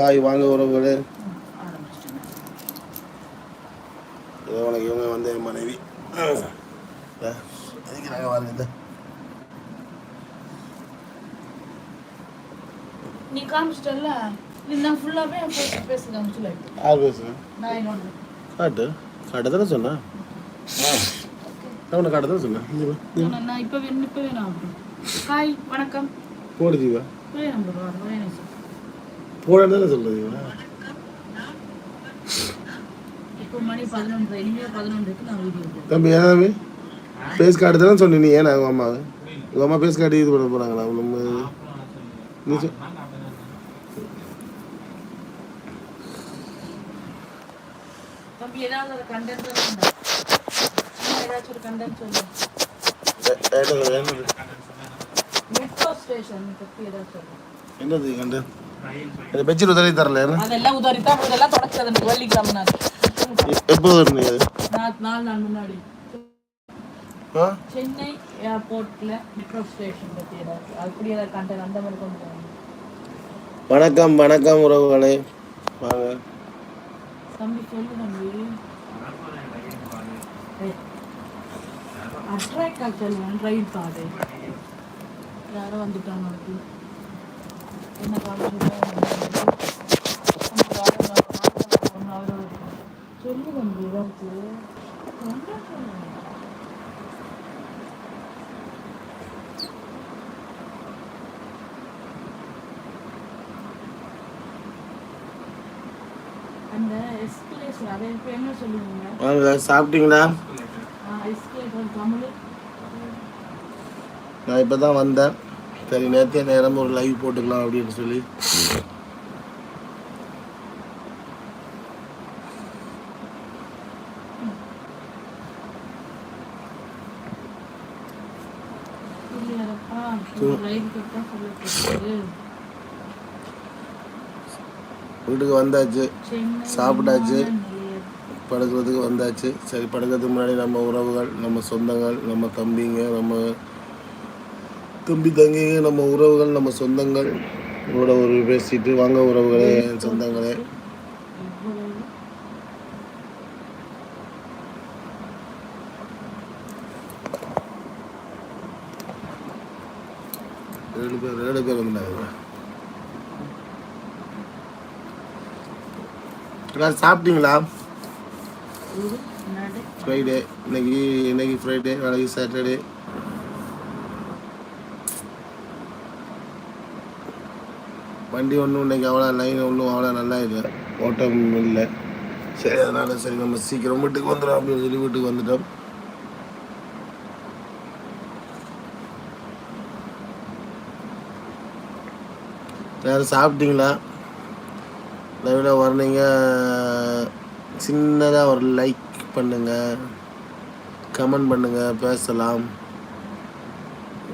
காய் வாங்க உறவுகளே. இதோ உனக்கு இவங்க வந்து என் மனைவி. எதுக்கு நாங்கள் வாங்க இந்த. நீ காமிச்சிட்டல நான் ஃபுல்லாவே பேச காமிச்சல யார் பேசுகிறேன் நான் என்னோட காட்டு. காட்ட தானே சொன்னேன். நான் இப்ப வேணும் இப்ப வேணும் அப்படி ஹாய் வணக்கம். போடு ஜீவா. வேணும் bro, வேணும் போடன்னு தானே போடுறேன் தம்பி தம்பி பேஸ் கார்டு தானே சொன்னி நீ ஏன் உங்கள் அம்மாவை உங்கள் அம்மா பேஸ் கார்டு இது பண்ண போகிறாங்களா நம்ம நீ சொ- ஏதாவது ஒரு கண்டென்ட் எனக்கு பெட்ஷீட் உதவி தரல அதெல்லாம் உதாரித்தா இதெல்லாம் தொடச்சது எனக்கு வெள்ளிக்கிழமை நான் எப்போ வரணும் அது நாலு நாள் முன்னாடி. சென்னை ஏர்போர்ட்ல மெட்ரோ ஸ்டேஷன் பத்தி அப்படி ஏதாவது கண்டென்ட் அந்த மாதிரி கொண்டு வணக்கம் வணக்கம் உறவுகளே. வாங்க. தம்பி சொல்லு தம்பி. அட்ராக்ட் ஆக்சுவல் ரைட் பாடு. யாரோ வந்துட்டாங்க எஸ்கலேஷன் அதை இப்போ என்ன சொல்லுவீங்க வாங்க சாப்பிட்டீங்களா நான் இப்போ தான் வந்தேன். சரி நேற்றே நேரம் ஒரு லைவ் போட்டுக்கலாம் அப்படின்னு சொல்லி. வீட்டுக்கு வந்தாச்சு. சாப்பிட்டாச்சு. படுக்கிறதுக்கு வந்தாச்சு. சரி படுக்கிறதுக்கு முன்னாடி நம்ம உறவுகள் நம்ம சொந்தங்கள் நம்ம தம்பிங்க நம்ம தம்பி தங்கிங்க நம்ம உறவுகள் நம்ம சொந்தங்கள். உங்களோட ஒரு பேசிட்டு வாங்க உறவுகளே சொந்தங்களே. ஏழு பேர் ஏழு பேர் வந்தாங்க. எல்லாரும் சாப்பிட்டீங்களா? ஃப்ரைடே இன்னைக்கு இன்னைக்கு ஃப்ரைடே நாளைக்கு சாட்டர்டே வண்டி ஒன்றும் இன்னைக்கு அவ்வளோ லைன் ஒன்றும் அவ்வளோ நல்லா இல்லை. ஓட்டம் இல்லை. சரி அதனால சரி நம்ம சீக்கிரம் வீட்டுக்கு வந்துடும் அப்படின்னு சொல்லி வீட்டுக்கு வந்துட்டோம். யாரும் சாப்பிட்டீங்களா? லைவில் வரணுங்க சின்னதாக ஒரு லைக் பண்ணுங்க. கமெண்ட் பண்ணுங்க பேசலாம்.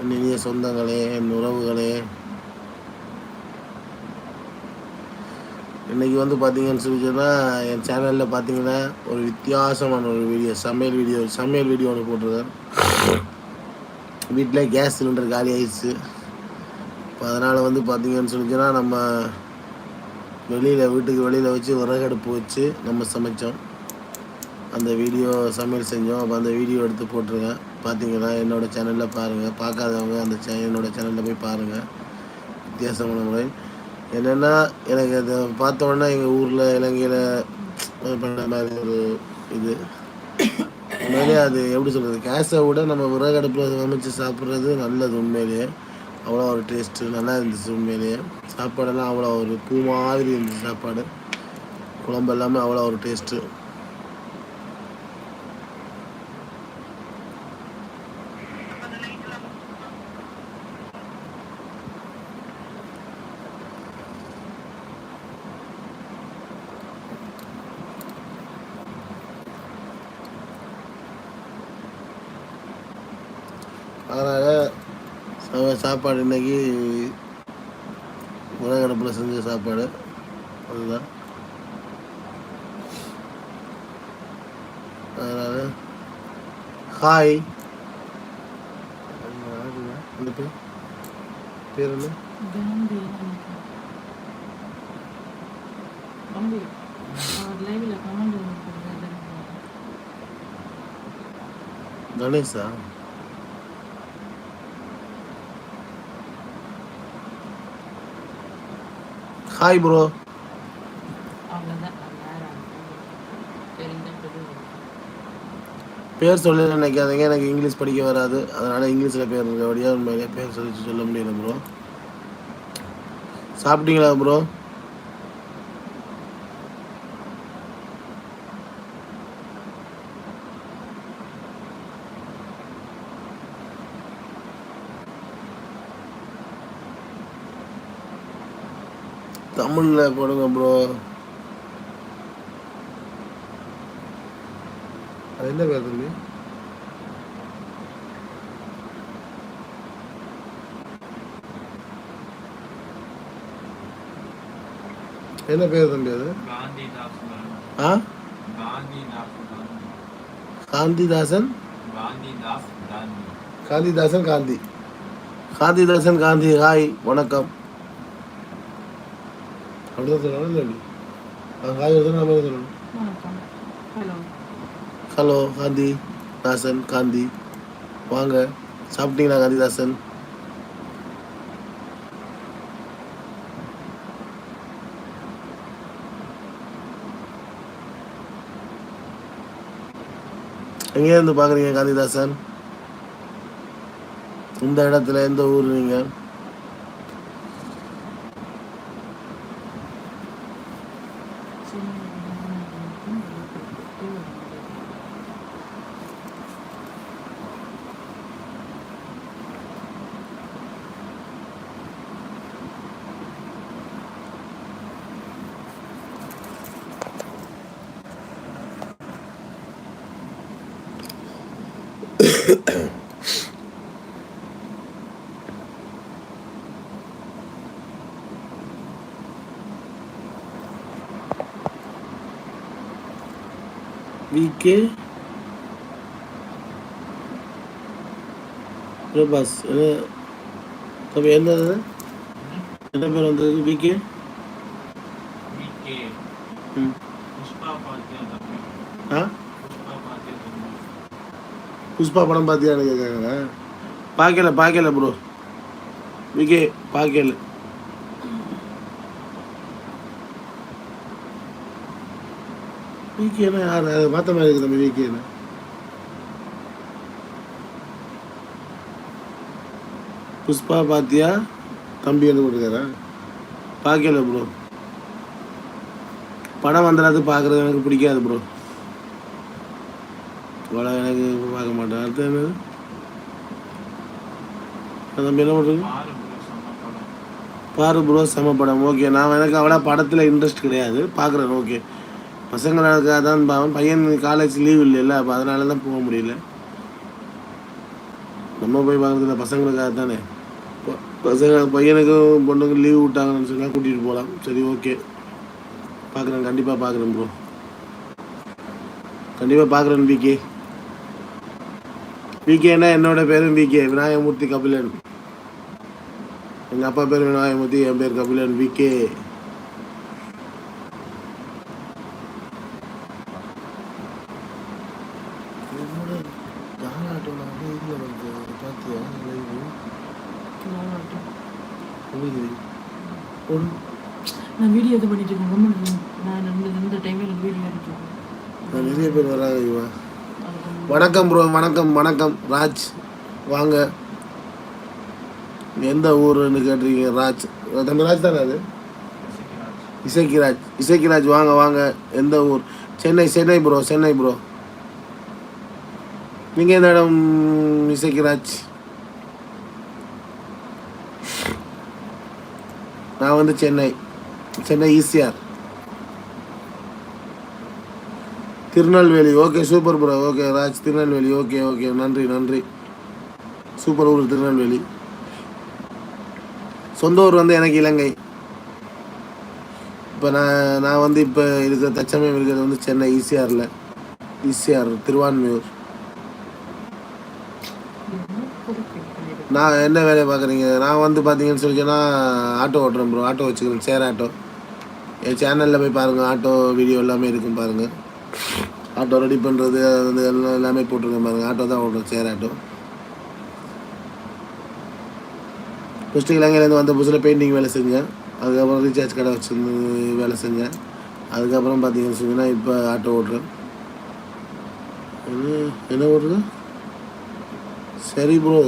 இனிய சொந்தங்களே என் உறவுகளே. இன்றைக்கி வந்து பார்த்தீங்கன்னு சொல்லி சொன்னால் என் சேனலில் பார்த்தீங்கன்னா ஒரு வித்தியாசமான ஒரு வீடியோ சமையல் வீடியோ சமையல் வீடியோ ஒன்று போட்டிருக்கேன். வீட்டில் கேஸ் சிலிண்டர் காலி ஆயிடுச்சு. இப்போ அதனால் வந்து பார்த்தீங்கன்னு சொல்லி சொன்னால் நம்ம வெளியில் வீட்டுக்கு வெளியில் வச்சு விறகடுப்பு வச்சு நம்ம சமைச்சோம். அந்த வீடியோ சமையல் செஞ்சோம். அப்போ அந்த வீடியோ எடுத்து போட்டிருக்கேன். பார்த்தீங்கன்னா என்னோடய சேனலில் பாருங்கள் பார்க்காதவங்க அந்த சே என்னோடய சேனலில் போய் பாருங்கள் வித்தியாசமான முறை. என்னென்னா எனக்கு அதை பார்த்தோன்னா எங்கள் ஊரில் இலங்கையில் பண்ண மாதிரி ஒரு இது. உண்மையிலேயே அது எப்படி சொல்கிறது கேஸை விட நம்ம விறகடுப்பில் சமைச்சு சாப்பிட்றது நல்லது உண்மையிலேயே அவ்வளோ ஒரு டேஸ்ட்டு நல்லா இருந்துச்சு உண்மையிலேயே சாப்பாடெல்லாம் அவ்வளோ ஒரு பூ மாதிரி இருந்துச்சு சாப்பாடு. குழம்பு எல்லாமே அவ்வளோ ஒரு டேஸ்ட்டு அதனால் சா- சாப்பாடு இன்னைக்கு உலகடுப்பில் செஞ்ச சாப்பாடு. அதுதான். அதனால் ஹாய். அந்த பேர்? பேர் என்ன? கணேஷா? ஹாய் ப்ரோ பேர் சொல்ல நினைக்காதீங்க. எனக்கு இங்கிலீஷ் படிக்க வராது. அதனால் இங்கிலீஷில் பேர் இருக்கபடியா உண்மையிலே பேர் சொல்லி சொல்ல முடியல ப்ரோ சாப்பிட்டீங்களா ப்ரோ தமிழில் போடுங்க ப்ரோ அது என்ன பேர் தம்பி? என்ன பேர் தம்பி அது? ஆ? காந்திதாசன். காந்திதாசன் காந்தி. காந்திதாசன் காந்தி. ஹாய் வணக்கம். அப்படிதான் சொல்லணும் இல்லை எப்படி அது நம்ம சொல்லணும் ஹலோ ஹலோ காந்தி தாசன் காந்தி வாங்க சாப்பிட்டீங்களா காந்திதாசன் எங்கேருந்து பார்க்குறீங்க காந்திதாசன் இந்த இடத்துல எந்த ஊர் நீங்கள் விகே பிரபாஸ் என்ன தம்பி என்னது என்ன பேர் வந்தது? விகே புஷ்பா படம் பார்த்தியான்னு கேட்குறாங்க பார்க்கல பார்க்கல ப்ரோ விகே பார்க்கல விகேனா யார்? அது மாற்ற மாதிரி இருக்குது தம்பி விகேன்னு புஷ்பா பாத்தியா? தம்பி வந்து போட்டுக்காரா பார்க்கல ப்ரோ படம் வந்துடாது பார்க்குறது எனக்கு பிடிக்காது ப்ரோ படம் எனக்கு பார்க்க மாட்டேன். அடுத்து என்னது தம்பி என்ன பண்ணுறது பாரு பாரு ப்ரோ செம படம். ஓகே நான் எனக்கு அவ்வளோ படத்தில் இன்ட்ரெஸ்ட் கிடையாது. பார்க்குறேன் ஓகே பசங்களுக்காக தான் பாவம் பையன் காலேஜ் லீவ் இல்லைல்ல அப்போ அதனால தான் போக முடியல. நம்ம போய் பார்க்குறதுல பசங்களுக்காக தானே பசங்க பையனுக்கும் பொண்ணுக்கும் லீவ் விட்டாங்கன்னு சொன்னால் கூட்டிகிட்டு போகலாம் சரி ஓகே பார்க்குறேன் கண்டிப்பாக பார்க்குறேன் ப்ரோ கண்டிப்பாக பார்க்குறேன் விகே விகேனா என்னோட பேரும் விகே விநாயகமூர்த்தி கபிலன். எங்கள் அப்பா பேர் விநாயகமூர்த்தி என் பேர் கபிலன் விகே நான் வீடியோ இது பண்ணிட்டு இருக்கேன். நான் இந்த இந்த டைமில் எனக்கு வீடியோ எடுத்து இருக்கேன் நிறைய பேர் வராங்க இவா. வணக்கம் ப்ரோ வணக்கம் வணக்கம். ராஜ் வாங்க. எந்த ஊருன்னு கேட்டிருக்கீங்க ராஜ். தம்பி ராஜ் தானே அது? இசைக்கிராஜ் இசைக்கிராஜ் வாங்க வாங்க. எந்த ஊர்? சென்னை சென்னை ப்ரோ சென்னை ப்ரோ நீங்கள் எந்த இடம் இசைக்கிராஜ் நான் வந்து Chennai Chennai ECR. Tirunelveli okay super bro okay Raj Tirunelveli okay okay நன்றி நன்றி. சூப்பர் ஊர் திருநெல்வேலி. சொந்த ஊர் வந்து எனக்கு இலங்கை. இப்போ நான் நான் வந்து இப்போ இருக்கிற தச்சமயம் இருக்கிறது வந்து சென்னை ஈசிஆரில். ஈசிஆர் திருவான்மையூர். நான் என்ன வேலையை பார்க்குறீங்க? நான் வந்து பார்த்தீங்கன்னு சொல்லி சொன்னால் ஆட்டோ ஓட்டுறேன் ப்ரோ ஆட்டோ வச்சுக்கிறேன். சேர் ஆட்டோ என் சேனலில் போய் பாருங்கள் ஆட்டோ வீடியோ எல்லாமே இருக்கும் பாருங்கள் ஆட்டோ ரெடி பண்ணுறது அது வந்து எல்லாம் எல்லாமே போட்டிருக்கேன் பாருங்கள் ஆட்டோ தான் ஓட்டுறோம் சேர் ஆட்டோ ஃபஸ்ட்டு இலங்கையிலேருந்து வந்த புதுசில் பெயிண்டிங் வேலை செஞ்சேன். அதுக்கப்புறம் ரீசார்ஜ் கடை வச்சுருந்து வேலை செஞ்சேன். அதுக்கப்புறம் பார்த்தீங்கன்னு சொன்னால் இப்போ ஆட்டோ ஓட்டுறேன். என்ன என்ன ஓட்டுறது? சரி ப்ரோ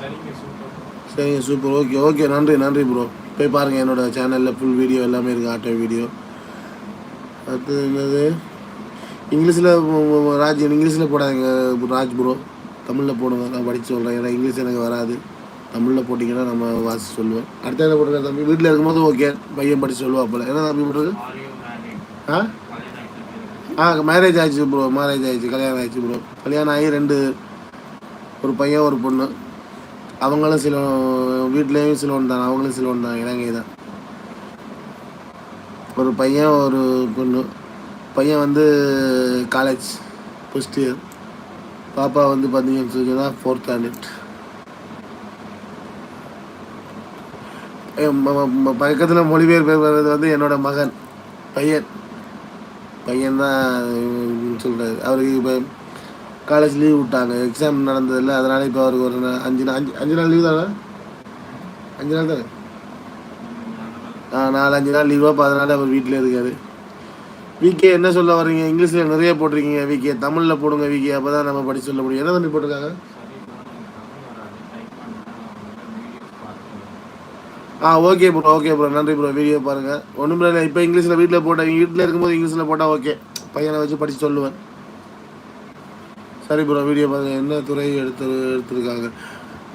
சரிங்க சூப்பர் ஓகே ஓகே நன்றி நன்றி ப்ரோ போய் பாருங்கள் என்னோட சேனலில் ஃபுல் வீடியோ எல்லாமே இருக்குது ஆட்டோ வீடியோ அடுத்து என்னது? இங்கிலீஷில் ராஜ் இங்கிலீஷில் போடாதீங்க ராஜ் ப்ரோ தமிழில் போடுங்க நான் படித்து சொல்கிறேன் ஏன்னா இங்கிலீஷ் எனக்கு வராது. தமிழில் போட்டிங்கன்னா நம்ம வாசி சொல்லுவேன் அடுத்த என்ன போட்டுருக்க தம்பி? வீட்டில் இருக்கும்போது ஓகே பையன் படித்து சொல்லுவா போல. என்ன தம்பி போட்டுருக்கு? ஆ? ஆ மேரேஜ் ஆயிடுச்சு ப்ரோ மேரேஜ் ஆயிடுச்சு கல்யாணம் ஆயிடுச்சு ப்ரோ கல்யாணம் ஆகி ரெண்டு ஒரு பையன் ஒரு பொண்ணு. அவங்களும் சில வீட்லேயும் சிலோன் தான் அவங்களும் சிலோன் தான் இலங்கை தான். ஒரு பையன் ஒரு பொண்ணு. பையன் வந்து காலேஜ் ஃபஸ்ட் இயர் பாப்பா வந்து பார்த்தீங்கன்னு சொன்னா ஃபோர்த் ஸ்டாண்டர்ட் பக்கத்தில் மொழிபெயர்ப்பு வந்து என்னோட மகன். பையன். பையன் தான் சொல்கிறாரு அவருக்கு இப்போ காலேஜ் லீவ் விட்டாங்க. எக்ஸாம் நடந்ததில்ல. அதனால் இப்போ அவருக்கு ஒரு அஞ்சு நாள் அஞ்சு அஞ்சு நாள் லீவ் தானே? அஞ்சு நாள் தானே? ஆ நாலு அஞ்சு நாள் லீவாக அப்போ அதனால் அவர் வீட்டில் இருக்கார். விகே என்ன சொல்ல வர்றீங்க? இங்கிலீஷில் நிறைய போட்டிருக்கீங்க விகே தமிழில் போடுங்க விகே அப்போ தான் நம்ம படிச்சு சொல்ல முடியும். என்ன தம்பி போட்டிருக்காங்க? ஆ ஓகே ப்ரோ ஓகே ப்ரோ நன்றி ப்ரோ வீடியோ பாருங்கள் ஒன்றும் இல்லை. இப்போ இங்கிலீஷில் வீட்டில் போட்டேன் வீட்டில் இருக்கும்போது இங்கிலீஷில் போட்டால் ஓகே பையனை வச்சு படித்து சொல்லுவேன். சரி ப்ரோ வீடியோ பார்த்து என்ன துறை எடுத்து எடுத்திருக்காங்க.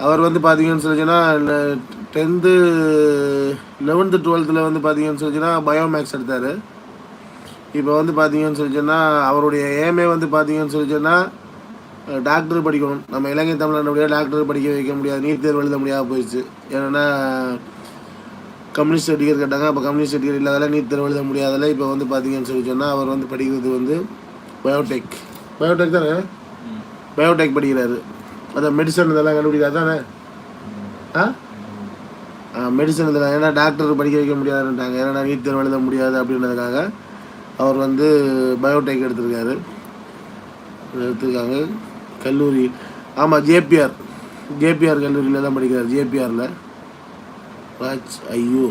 அவர் வந்து பார்த்தீங்கன்னு சொல்லிச்சுன்னா டென்த்து லெவன்த்து டுவெல்த்தில் வந்து பார்த்தீங்கன்னு சொல்லிச்சுன்னா பயோமேக்ஸ் எடுத்தார். இப்போ வந்து பார்த்தீங்கன்னு சொல்லிச்சுன்னா அவருடைய ஏமே வந்து பார்த்தீங்கன்னு சொல்லிச்சுன்னா டாக்டர் படிக்கணும். நம்ம இலங்கை தமிழ்நாடு டாக்டர் படிக்க வைக்க முடியாது நீட் தேர்வு எழுத முடியாத போயிடுச்சு. ஏன்னா கம்யூனிஸ்ட் சர்டிஃபிகேட் கேட்டாங்க. அப்போ கம்யூனிஸ்ட் சர்டிஃபிகேட் இல்லாதால நீட் தேர்வு எழுத முடியாதால இப்போ வந்து பார்த்தீங்கன்னு சொல்லி சொன்னால் அவர் வந்து படிக்கிறது வந்து பயோடெக் பயோடெக் தானே? பயோடெக் படிக்கிறாரு. அதான் மெடிசன் இதெல்லாம் கண்டுபிடிக்காது தானே ஆ? மெடிசன் இதெல்லாம் ஏன்னா டாக்டர் படிக்க வைக்க முடியாதுன்ட்டாங்க ஏன்னா நீட் தேர்வு எழுத முடியாது அப்படின்றதுக்காக அவர் வந்து பயோடெக் எடுத்திருக்காரு. எடுத்திருக்காங்க. கல்லூரி ஆமாம் ஜேபிஆர். ஜேபிஆர் கல்லூரியில் தான் படிக்கிறார் ஜேபிஆரில். ராஜ் ஐயோ.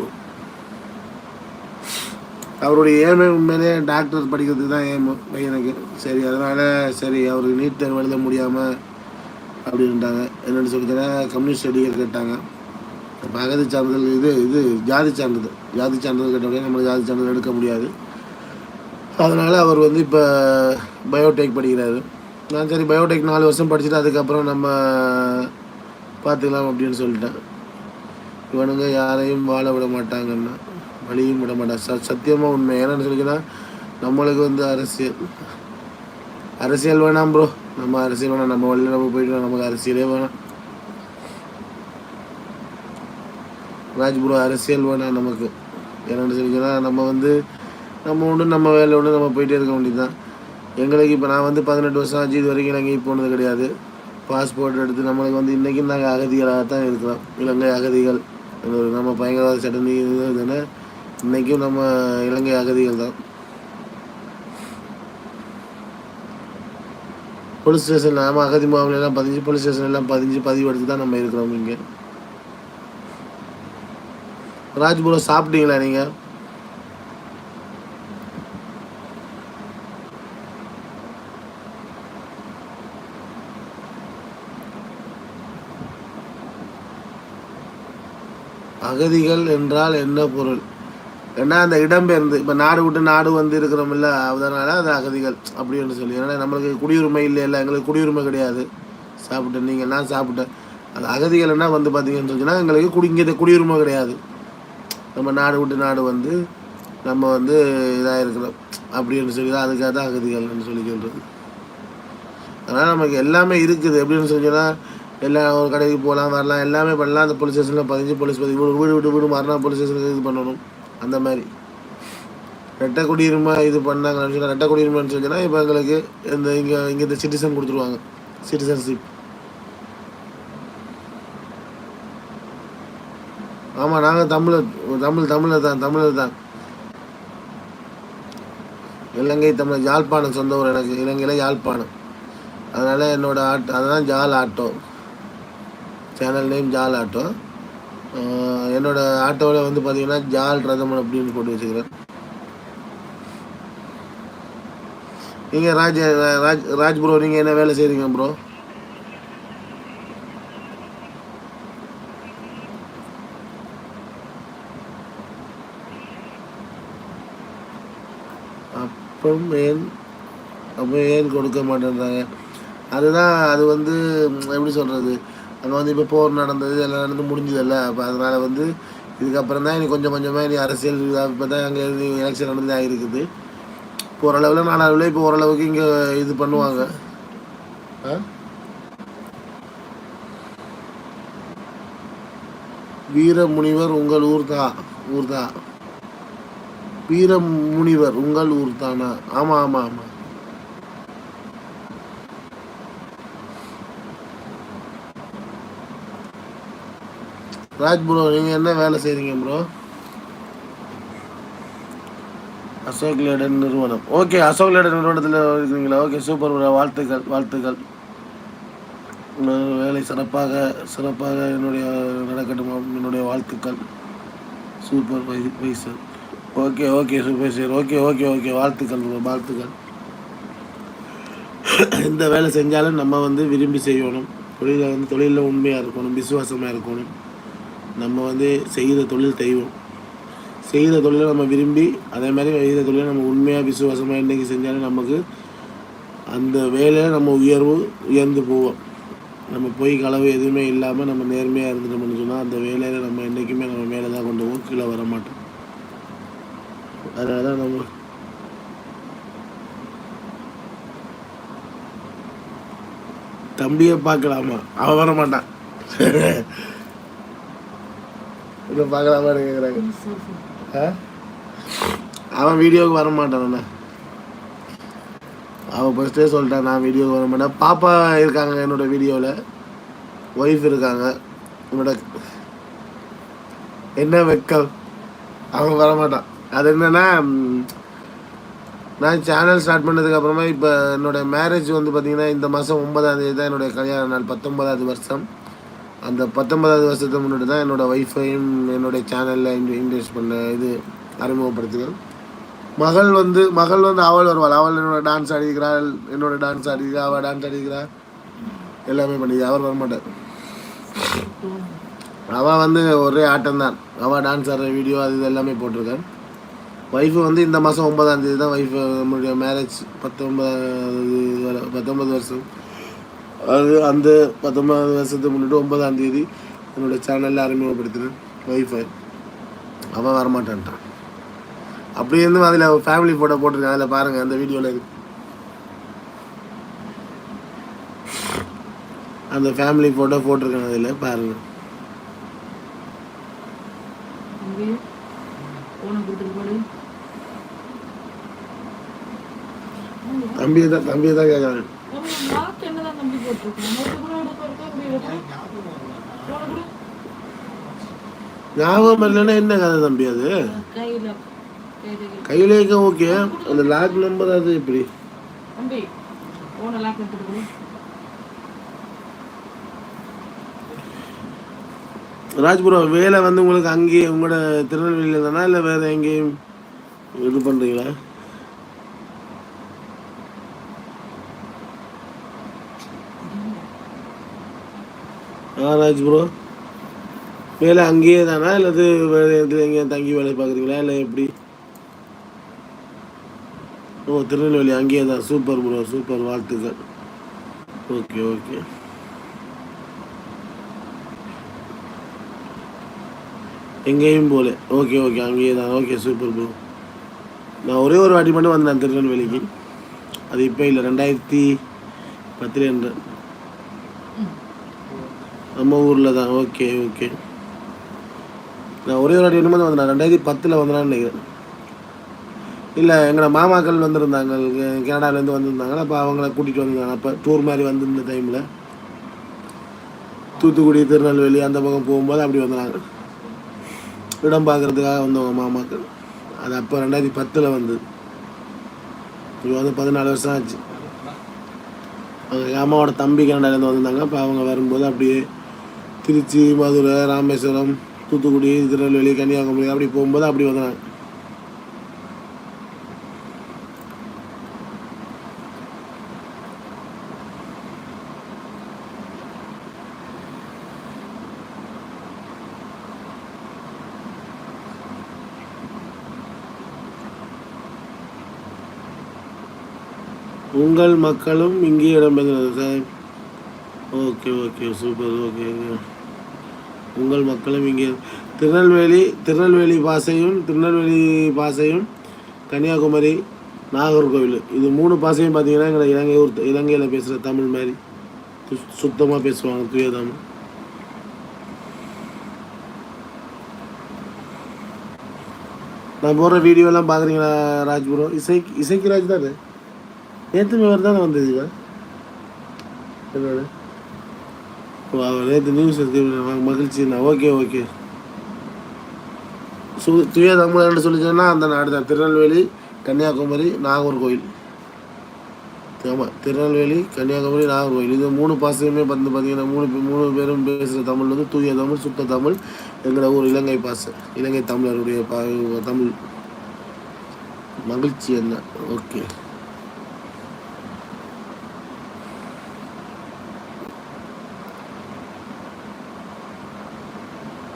அவருடைய ஏழ்மை உண்மையிலே டாக்டர் படிக்கிறதுக்கு தான் ஏம் பையனுக்கு சரி அதனால் சரி அவருக்கு நீட் தேர்வு எழுத முடியாமல் அப்படின்ட்டாங்க என்னென்னு சொல்லித்தர கம்யூனிஸ்ட் சர்டிஃபிகேட் கேட்டாங்க. பகதி சான்றிதழ் இது இது ஜாதி சான்றிதழ். ஜாதி சான்றிதழ் கேட்டபடியே நம்மளுக்கு ஜாதி சான்றிதழ் எடுக்க முடியாது. அதனால் அவர் வந்து இப்போ பயோடெக் படிக்கிறாரு. நான் சரி பயோடெக் நாலு வருஷம் படிச்சுட்டு அதுக்கப்புறம் நம்ம பார்த்துக்கலாம் அப்படின்னு சொல்லிட்டேன். இவனுங்க யாரையும் வாழ விட மாட்டாங்கன்னா. வழியும் விட மாட்டேன் ச சத்தியமாக உண்மை. ஏன்னு சொல்லிங்கன்னா நம்மளுக்கு வந்து அரசியல் அரசியல் வேணாம் ப்ரோ நம்ம அரசியல் வேணாம். நம்ம வழியில் நம்ம போயிட்டு நமக்கு அரசியலே வேணாம். ராஜ் ப்ரோ அரசியல் வேணாம் நமக்கு. என்னென்னு சொல்லிங்கன்னா நம்ம வந்து நம்ம உண்டு நம்ம வேலை ஒன்று நம்ம போயிட்டே இருக்க வேண்டியது தான் எங்களுக்கு இப்போ நான் வந்து பதினெட்டு வருஷம் ஆச்சு இது வரைக்கும் இலங்கை போனது கிடையாது. பாஸ்போர்ட் எடுத்து நம்மளுக்கு வந்து இன்றைக்கும் நாங்கள் அகதிகளாக தான் இருக்கிறோம். இலங்கை அகதிகள். நம்ம பயங்கரவாத சட்டம் இதுன்னு இன்றைக்கும் நம்ம இலங்கை அகதிகள் தான். போலீஸ் ஸ்டேஷன் நாம அகதி மாவட்டம் எல்லாம் பதிஞ்சு போலீஸ் ஸ்டேஷன் எல்லாம் பதிஞ்சு பதிவு எடுத்து தான் நம்ம இருக்கிறோம் இங்கே. ராஜ்புரம் சாப்பிட்டீங்களா நீங்கள் அகதிகள் என்றால் என்ன பொருள்? ஏன்னா அந்த இடம்பெயர்ந்து இப்போ நாடு விட்டு நாடு வந்து இருக்கிறோமில்ல அதனால அது அகதிகள் அப்படின்னு சொல்லி. ஏன்னா நம்மளுக்கு குடியுரிமை இல்லை எங்களுக்கு குடியுரிமை கிடையாது. சாப்பிட்டேன் நீங்கள் நான் சாப்பிட்டேன் அது அகதிகள்னா வந்து பார்த்தீங்கன்னு சொன்னால் எங்களுக்கு குடி இங்கே குடியுரிமை கிடையாது. நம்ம நாடு விட்டு நாடு வந்து நம்ம வந்து இதாக இருக்கிறோம். அப்படின்னு சொல்லி தான் அதுக்காக தான் அகதிகள்னு சொல்லி சொல்கிறது அதனால் நமக்கு எல்லாமே இருக்குது. எப்படின்னு சொன்னால் எல்லா ஒரு கடைக்கு போகலாம் வரலாம் எல்லாமே பண்ணலாம். அந்த போலீஸ் ஸ்டேஷனில் பதிஞ்சு போலீஸ் பதிவு வீடு விட்டு வீடு மாறினா போலீஸ் ஸ்டேஷனுக்கு இது பண்ணணும். அந்த மாதிரி. ரெட்டை குடியுரிமை இது பண்ணாங்கன்னு சொல்லி ரெட்டை குடியுரிமைன்னு சொன்னா இப்போ எங்களுக்கு இந்த இங்கே இங்கே இந்த சிட்டிசன் கொடுத்துருவாங்க. சிட்டிசன்ஷிப் ஆமாம் நாங்கள் தமிழ் தமிழ் தமிழில் தான் தமிழர் தான். இலங்கை தமிழ் யாழ்ப்பாணம் சொந்த ஊர் எனக்கு இலங்கையில் யாழ்ப்பாணம். அதனால் என்னோட ஆட்டோ அதுதான் Jaal auto. Channel name Jaal auto. என்னோட ஆட்டோவில் வந்து பார்த்தீங்கன்னா ஜால் ரதமன் அப்படின்னு போட்டு வச்சுக்கிறேன். நீங்கள் ராஜ் ராஜ் ராஜ் ப்ரோ நீங்கள் என்ன வேலை செய்கிறீங்க ப்ரோ அப்பம் ஏன் அப்போ ஏன் கொடுக்க மாட்டேன்றாங்க? அதுதான் அது வந்து எப்படி சொல்கிறது அங்கே வந்து இப்போ போர் நடந்தது எல்லாம் நடந்து முடிஞ்சதில்ல. அப்போ அதனால் வந்து இதுக்கப்புறம் தான் இனி கொஞ்சம் கொஞ்சமாக இனி அரசியல் இப்போ தான் அங்கே எலெக்ஷன் நடந்து ஆகிருக்குது இப்போ ஓரளவில் நாளளவில் இப்போ ஓரளவுக்கு இங்கே இது பண்ணுவாங்க. ஆ? வீரமுனிவர் உங்கள் ஊர் தான் ஊர் தான் வீரமுனிவர் உங்கள் ஊர் தானா? ஆமாம் ஆமாம் ஆமாம் ராஜ் ப்ரோ நீங்கள் என்ன வேலை செய்கிறீங்க ப்ரோ அசோக் லேடன் நிறுவனம். ஓகே அசோக் லேடன் நிறுவனத்தில் இருக்கிறீங்களா ஓகே சூப்பர் ப்ரோ வாழ்த்துக்கள் வாழ்த்துக்கள். வேலை சிறப்பாக சிறப்பாக என்னுடைய நடக்கட்டும் என்னுடைய வாழ்த்துக்கள். Supervisor okay okay super sir okay okay okay வாழ்த்துக்கள் bro, வாழ்த்துக்கள். எந்த வேலை செஞ்சாலும் நம்ம வந்து விரும்பி செய்யணும். தொழிலில் வந்து தொழிலில் உண்மையாக இருக்கணும் விசுவாசமாக இருக்கணும். நம்ம வந்து செய்கிற தொழில் தெய்வம். செய்கிற தொழிலை நம்ம விரும்பி அதே மாதிரி செய்கிற தொழிலை நம்ம உண்மையாக விசுவாசமாக இன்றைக்கி செஞ்சாலும் நமக்கு அந்த வேலையில் நம்ம உயர்வு உயர்ந்து போவோம். நம்ம போய் களவு எதுவுமே இல்லாமல் நம்ம நேர்மையாக இருந்துட்டோம்னு சொன்னால் அந்த வேலையில் நம்ம என்றைக்குமே நம்ம மேலே தான் கொண்டு போவோம் கீழே வர மாட்டோம். அதனால தான் நம்ம தம்பியை பார்க்கலாமா? அவன் வர மாட்டான் இன்னும் பார்க்கலாமான்னு கேட்குறாங்க ஆ? அவன் வீடியோவுக்கு வர மாட்டான் அவன் ஃபஸ்ட்டே சொல்லிட்டான் நான் வீடியோவுக்கு வர மாட்டேன். பாப்பா இருக்காங்க என்னோட வீடியோவில் ஒய்ஃப் இருக்காங்க. என்னோட என்ன வெக்கம் அவன் வர மாட்டான். அது என்னென்னா நான் சேனல் ஸ்டார்ட் பண்ணதுக்கப்புறமா இப்போ என்னோடய மேரேஜ் வந்து பார்த்திங்கன்னா இந்த மாதம் ஒன்பதாம் தேதி தான் என்னுடைய கல்யாண நாள் பத்தொன்பதாவது வருஷம். அந்த பத்தொன்பதாவது வருஷத்துக்கு முன்னாடி தான் என்னோட ஒய்ஃபையும் என்னுடைய சேனலில் இன்வெஸ்ட் பண்ண இது அறிமுகப்படுத்தினேன் மகள் வந்து மகள் வந்து அவள் வருவாள். அவள் என்னோட டான்ஸ் ஆடிக்கிறாள் என்னோட டான்ஸ் ஆடிக்கிறா அவள் டான்ஸ் ஆடிக்கிறா எல்லாமே பண்ணிக்கிறா அவர் வரமாட்டார் அவள் வந்து ஒரே ஆட்டம் தான். அவள் டான்ஸ் ஆடுற வீடியோ அது இது எல்லாமே போட்டிருக்கேன் ஒய்ஃபு வந்து இந்த மாதம் ஒன்பதாம் தேதி தான் ஒய்ஃபு நம்மளுடைய மேரேஜ் பத்தொன்பது பத்தொன்பது வருஷம். அது அந்த பத்தொன்பது வருஷத்துக்கு முன்னாடி ஒன்பதாம் தேதி என்னோட சேனலில் அறிமுகப்படுத்தினேன். ஒய்ஃபை அவன் வரமாட்டான்ட்டான். அப்படி இருந்தும் அதில் ஃபேமிலி ஃபோட்டோ போட்டிருக்கேன். அதில் பாருங்கள் அந்த வீடியோவில் இருக்கு அந்த ஃபேமிலி ஃபோட்டோ போட்டிருக்கேன் அதில் பாருங்கள் தம்பியை தான் தம்பியை தான் கேட்குறாங்க ஞாபகம் இல்லைன்னா என்ன கதை தம்பி அது? கையில் கையில் கையில் இருக்க? ஓகே. அந்த லாக் நம்பர் அது எப்படி? தம்பி போன லாக் எடுத்துட்டு போடு ராஜ்புரம் வேலை வந்து உங்களுக்கு அங்கேயே உங்களோட திருநெல்வேலியில் தானா? இல்லை வேறு எங்கேயும் இது பண்ணுறீங்களா ஆ ராஜ் ப்ரோ வேலை அங்கேயே தானா? இல்லது வேறு இடத்துல எங்கேயும் தங்கி வேலை பார்க்குறீங்களா? இல்லை எப்படி? ஓ திருநெல்வேலி அங்கேயே தான். சூப்பர் ப்ரோ சூப்பர் வாழ்த்துக்கள். Okay okay. எங்கேயும் போல ஓகே ஓகே அங்கேயே தான். ஓகே சூப்பர் ப்ரோ நான் ஒரே ஒரு வாட்டி மட்டும் வந்தேன் திருநெல்வேலிக்கு. அது இப்போ இல்லை ரெண்டாயிரத்தி பத்தில் நம்ம ஊரில் தான். ஓகே ஓகே நான் ஒரே ஒரு வாட்டி மட்டும் தான் வந்தேன். ரெண்டாயிரத்தி பத்தில் வந்தேனான்னு நினைக்கிறேன். இல்லை எங்களோட மாமாக்கள் வந்திருந்தாங்க. கனடாலேருந்து வந்திருந்தாங்க. அப்போ அவங்கள கூட்டிகிட்டு வந்திருந்தாங்க. அப்போ டூர் மாதிரி வந்திருந்த டைமில் தூத்துக்குடி திருநெல்வேலி அந்த பக்கம் போகும்போது அப்படி வந்தாங்க இடம் பார்க்குறதுக்காக வந்தவங்க மாமாக்கள். அது அப்போ ரெண்டாயிரத்தி பத்தில் வந்து இப்போ வந்து பதினாலு வருஷம் ஆச்சு. அவங்க அம்மாவோட தம்பி கனடாலேருந்து வந்திருந்தாங்க. அப்போ அவங்க வரும்போது அப்படியே திருச்சி மதுரை ராமேஸ்வரம் தூத்துக்குடி திருநெல்வேலி கன்னியாகுமரி அப்படி போகும்போது அப்படி வந்தாங்க உங்கள் மக்களும் இங்கே இடம்பெறுகிறது sir. Okay okay super okay. உங்கள் மக்களும் இங்கே திருநெல்வேலி திருநெல்வேலி பாசையும் திருநெல்வேலி பாசையும் கன்னியாகுமரி நாகர்கோவில் இது மூணு பாசையும் பார்த்தீங்கன்னா எங்களை இலங்கை ஊர் இலங்கையில் பேசுகிற தமிழ் மாதிரி சுத்தமாக பேசுவாங்க தூய தமிழ். நான் போடுற வீடியோலாம் பார்க்குறீங்களா ராஜ்புரம் இசை இசைக்கு ராஜ் தானே நேற்று மேவர் தானே வந்தது என்னோட நேற்று நியூஸ் மகிழ்ச்சிண்ணா ஓகே ஓகே சு துய தமிழ் சொல்லிச்சோன்னா அந்த நாடு தான் திருநெல்வேலி கன்னியாகுமரி நாகர்கோவில் ஆமாம் திருநெல்வேலி கன்னியாகுமரி நாகர்கோவில் இது மூணு பாசையுமே வந்து பார்த்தீங்கன்னா மூணு மூணு பேரும் பேசுகிற தமிழ் வந்து தூய தமிழ் சுத்த தமிழ் எங்களோட ஊர் இலங்கை பாசை இலங்கை தமிழருடைய பா தமிழ். மகிழ்ச்சி என்ன? ஓகே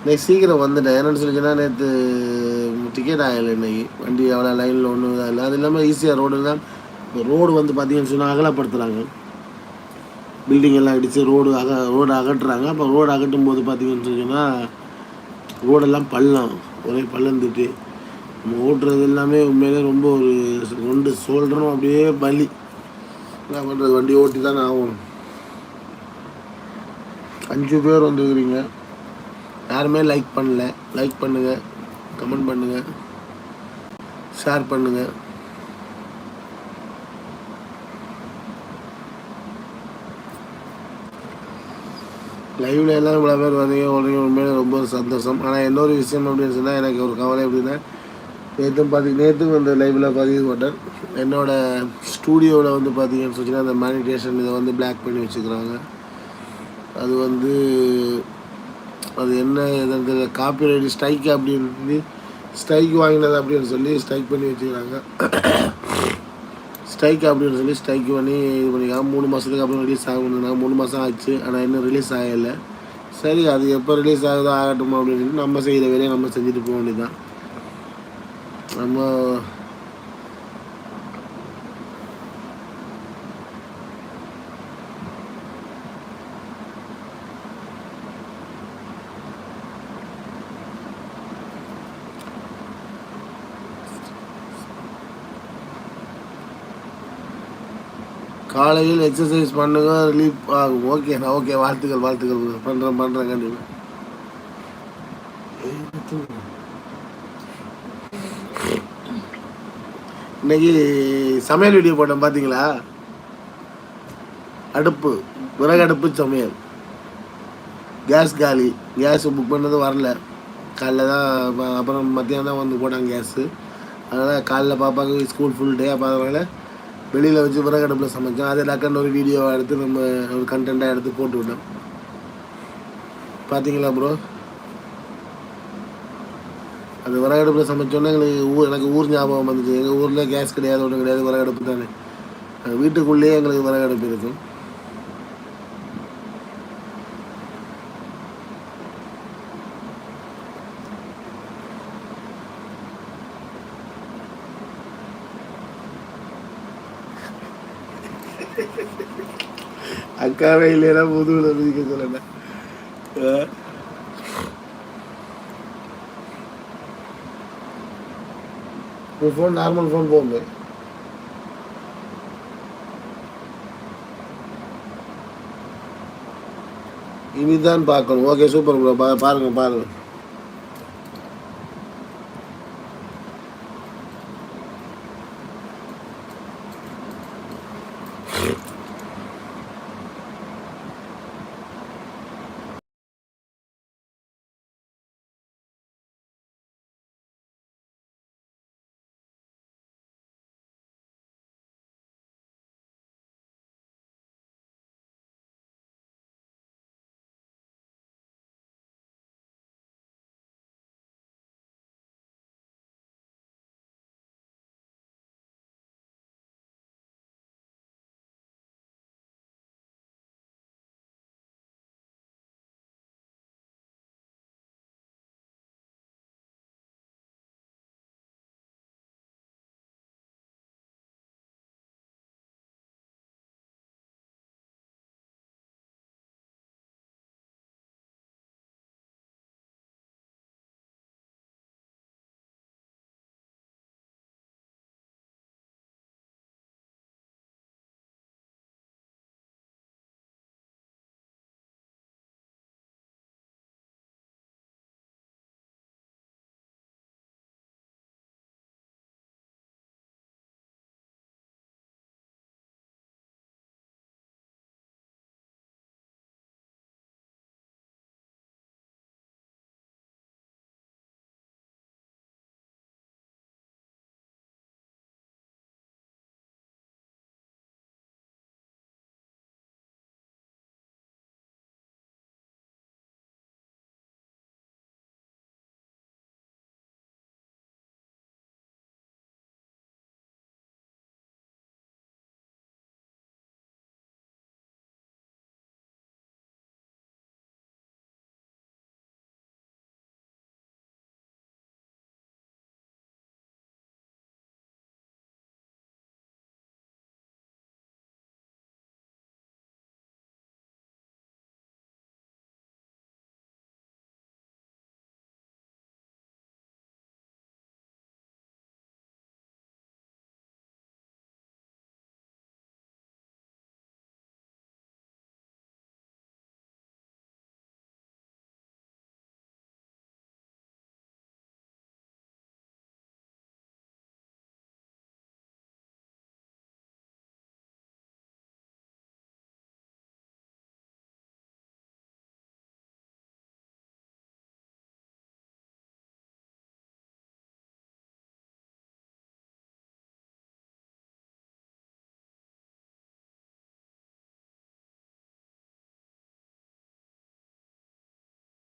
இன்னைக்கு சீக்கிரம் வந்துட்டேன் என்னென்னு சொல்லிச்சுன்னா நேற்று டிக்கெட் ஆகலை இன்னைக்கு. வண்டி அவ்வளோ லைனில் ஒன்றும் இதாக இல்லை. அது இல்லாமல் ஈஸியாக ரோடு தான் இப்போ ரோடு வந்து பார்த்தீங்கன்னு சொன்னால் அகலப்படுத்துகிறாங்க பில்டிங் எல்லாம் அடித்து ரோடு அக ரோடு அகட்டுறாங்க அப்போ ரோடு அகட்டும் போது பார்த்தீங்கன்னு சொன்னால் ரோடெல்லாம் பள்ளம். ஒரே பள்ளம் திட்டு. நம்ம ஓட்டுறது எல்லாமே உண்மையிலே ரொம்ப ஒரு ரெண்டு சோல்டரும் அப்படியே பலி. என்ன பண்ணுறது வண்டி ஓட்டி தானே ஆகணும். அஞ்சு பேர் வந்துருக்குறீங்க. யாருமே லைக் பண்ணல. லைக் பண்ணுங்கள் கமெண்ட் பண்ணுங்கள் ஷேர் பண்ணுங்கள் லைவ்ல எல்லாம் இவ்வளோ பேர் வந்தீங்க. உடனே உண்மையிலே ரொம்ப ஒரு சந்தோஷம். ஆனால் இன்னொரு விஷயம் அப்படின்னு சொன்னால் எனக்கு ஒரு கவலை எப்படின்னா நேற்றும் பார்த்தி நேற்றும் அந்த லைவில் பதிவு போட்டேன் என்னோட ஸ்டூடியோவில் வந்து பார்த்தீங்கன்னு சொன்னால் அந்த மேனிடேஷன் இதை வந்து பிளாக் பண்ணி வச்சுக்கிறாங்க. அது வந்து அது என்ன எதற்கு காப்பிரைட் ஸ்ட்ரைக் அப்படின்னு ஸ்ட்ரைக் வாங்கினது அப்படின்னு சொல்லி ஸ்ட்ரைக் பண்ணி வச்சுக்கிறாங்க. ஸ்ட்ரைக் அப்படின்னு சொல்லி ஸ்ட்ரைக் பண்ணி இது பண்ணிக்கலாம் மூணு மாதத்துக்கு அப்புறம் ரிலீஸ் ஆகணும்னா மூணு மாதம் ஆச்சு. ஆனால் இன்னும் ரிலீஸ் ஆகலை. சரி அது எப்போ ரிலீஸ் ஆகுதோ ஆகட்டும் அப்படின்னு சொல்லி நம்ம செய்கிற வேலையை நம்ம செஞ்சுட்டு போக வேண்டியதுதான். நம்ம காலையில் எக்ஸசைஸ் பண்ணுங்க ரிலீஃப் ஆகும். ஓகே நான் ஓகே வாழ்த்துக்கள் வாழ்த்துக்கள் பண்ணுறேன் பண்ணுறேன் கண்டிப்பாக இன்னைக்கு சமையல் வீடியோ போட்டேன் பார்த்தீங்களா அடுப்பு விறகு அடுப்பு சமையல். கேஸ் காலி. கேஸ் புக் பண்ணது வரல. காலைல தான் அப்புறம் மத்தியானம் தான் வந்து போட்டாங்க கேஸு அதனால் காலைல பாப்பாவுக்கு ஸ்கூல் ஃபுல் டே அப்போ அதனால் வெளியில் வச்சு விறகு அடுப்பில் சமைச்சோம். அதை டக்குன்னு ஒரு வீடியோ எடுத்து நம்ம ஒரு கண்டென்ட்டாக எடுத்து போட்டு விட்டோம். பார்த்தீங்களா ப்ரோ அந்த விறகு அடுப்பில் சமைச்சோன்னே எங்களுக்கு ஊர் எனக்கு ஊர் ஞாபகம் வந்துச்சு. எங்கள் ஊரில் கேஸ் கிடையாது ஒன்றும் கிடையாது விறகு அடுப்பு தானே வீட்டுக்குள்ளேயே எங்களுக்கு விறகு அடுப்பு இருக்கும். அக்காவே இல்லைன்னா முதுகுல மிதிக்க சொல்லல. ஃபோன் நார்மல் ஃபோன் போகுது இனிதான் பார்க்கணும். ஓகே சூப்பர் ப்ரோ பா பாருங்க பாருங்க.